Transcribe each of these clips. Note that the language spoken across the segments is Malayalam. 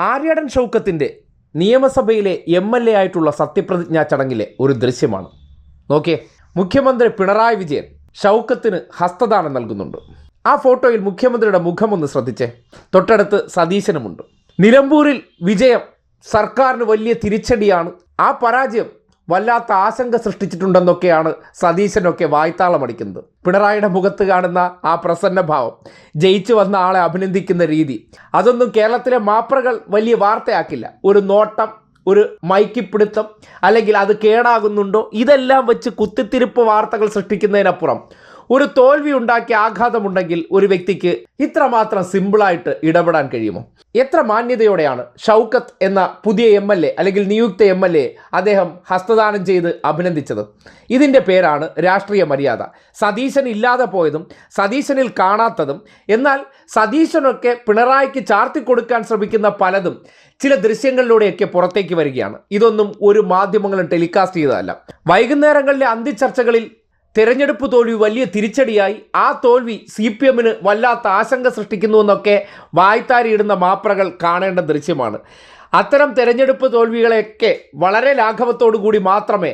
ആര്യടൻ ഷൗക്കത്തിന്റെ നിയമസഭയിലെ എം എൽ എ ആയിട്ടുള്ള സത്യപ്രതിജ്ഞാ ചടങ്ങിലെ ഒരു ദൃശ്യമാണ്. നോക്കിയേ മുഖ്യമന്ത്രി പിണറായി വിജയൻ ഷൗക്കത്തിന് ഹസ്തദാനം നൽകുന്നുണ്ട്. ആ ഫോട്ടോയിൽ മുഖ്യമന്ത്രിയുടെ മുഖമൊന്ന് ശ്രദ്ധിച്ചേ തൊട്ടടുത്ത് സതീശനുമുണ്ട്. നിലമ്പൂരിൽ വിജയം സർക്കാരിന് വലിയ തിരിച്ചടിയാണ്. ആ പരാജയം വല്ലാത്ത ആശങ്ക സൃഷ്ടിച്ചിട്ടുണ്ടെന്നൊക്കെയാണ് സതീശനൊക്കെ വായ്ത്താളമടിക്കുന്നത്. പിണറായിയുടെ മുഖത്ത് കാണുന്ന ആ പ്രസന്നഭാവം ജയിച്ചു വന്ന ആളെ അഭിനന്ദിക്കുന്ന രീതി അതൊന്നും കേരളത്തിലെ മാപ്രകൾ വലിയ വാർത്തയാക്കില്ല. ഒരു നോട്ടം ഒരു മൈക്കിപ്പിടുത്തം അല്ലെങ്കിൽ അത് കേടാകുന്നുണ്ടോ? ഇതെല്ലാം വെച്ച് കുത്തിത്തിരിപ്പ് വാർത്തകൾ സൃഷ്ടിക്കുന്നതിനപ്പുറം ഒരു തോൽവി ഉണ്ടാക്കിയ ആഘാതമുണ്ടെങ്കിൽ ഒരു വ്യക്തിക്ക് ഇത്രമാത്രം സിമ്പിളായിട്ട് ഇടപെടാൻ കഴിയുമോ? എത്ര മാന്യതയോടെയാണ് ഷൗക്കത്ത് എന്ന പുതിയ എം എൽ എ അല്ലെങ്കിൽ നിയുക്ത എം എൽ എ അദ്ദേഹം ഹസ്തദാനം ചെയ്ത് അഭിനന്ദിച്ചത്? ഇതിന്റെ പേരാണ് രാഷ്ട്രീയ മര്യാദ. സതീശൻ ഇല്ലാതെ പോയതും സതീശനിൽ കാണാത്തതും എന്നാൽ സതീശനൊക്കെ പിണറായിക്ക് ചാർത്തി കൊടുക്കാൻ ശ്രമിക്കുന്ന പലതും ചില ദൃശ്യങ്ങളിലൂടെയൊക്കെ പുറത്തേക്ക് വരികയാണ്. ഇതൊന്നും ഒരു മാധ്യമങ്ങളും ടെലികാസ്റ്റ് ചെയ്തതല്ല. വൈകുന്നേരങ്ങളിലെ അന്തിച്ചർച്ചകളിൽ തെരഞ്ഞെടുപ്പ് തോൽവി വലിയ തിരിച്ചടിയായി. ആ തോൽവി സി പി എമ്മിന് വല്ലാത്ത ആശങ്ക സൃഷ്ടിക്കുന്നുവെന്നൊക്കെ വായ്ത്താരിയിടുന്ന മാപ്രകൾ കാണേണ്ട ദൃശ്യമാണ്. അത്തരം തിരഞ്ഞെടുപ്പ് തോൽവികളെയൊക്കെ വളരെ ലാഘവത്തോടു കൂടി മാത്രമേ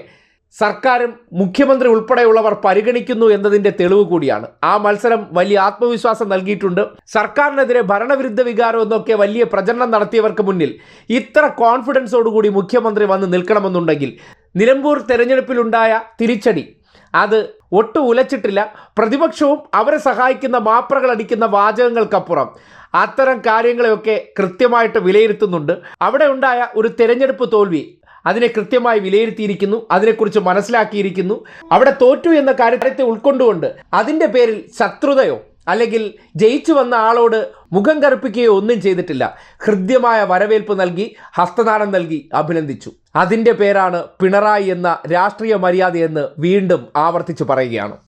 സർക്കാരും മുഖ്യമന്ത്രി ഉൾപ്പെടെയുള്ളവർ പരിഗണിക്കുന്നു എന്നതിന്റെ തെളിവ് കൂടിയാണ്. ആ മത്സരം വലിയ ആത്മവിശ്വാസം നൽകിയിട്ടുണ്ട്. സർക്കാരിനെതിരെ ഭരണവിരുദ്ധ വികാരം എന്നൊക്കെ വലിയ പ്രചരണം നടത്തിയവർക്ക് മുന്നിൽ ഇത്ര കോൺഫിഡൻസോടുകൂടി മുഖ്യമന്ത്രി വന്ന് നിൽക്കണമെന്നുണ്ടെങ്കിൽ നിലമ്പൂർ തെരഞ്ഞെടുപ്പിലുണ്ടായ തിരിച്ചടി അത് ഒട്ടും ഉലച്ചിട്ടില്ല. പ്രതിപക്ഷവും അവരെ സഹായിക്കുന്ന മാപ്രകൾ അടിക്കുന്ന വാചകങ്ങൾക്കപ്പുറം അത്തരം കാര്യങ്ങളെയൊക്കെ കൃത്യമായിട്ട് വിലയിരുത്തുന്നുണ്ട്. അവിടെ ഉണ്ടായ ഒരു തെരഞ്ഞെടുപ്പ് തോൽവി അതിനെ കൃത്യമായി വിലയിരുത്തിയിരിക്കുന്നു. അതിനെക്കുറിച്ച് മനസ്സിലാക്കിയിരിക്കുന്നു. അവിടെ തോറ്റു എന്ന കാര്യത്തെ ഉൾക്കൊണ്ടുകൊണ്ട് അതിന്റെ പേരിൽ ശത്രുതയോ അല്ലെങ്കിൽ ജയിച്ചു വന്ന ആളോട് മുഖം കറുപ്പിക്കുകയോ ഒന്നും ചെയ്തിട്ടില്ല. ഹൃദ്യമായ വരവേൽപ്പ് നൽകി ഹസ്തദാനം നൽകി അഭിനന്ദിച്ചു. അതിന്റെ പേരാണ് പിണറായി എന്ന രാഷ്ട്രീയ മര്യാദയെന്ന് വീണ്ടും ആവർത്തിച്ചു പറയുകയാണ്.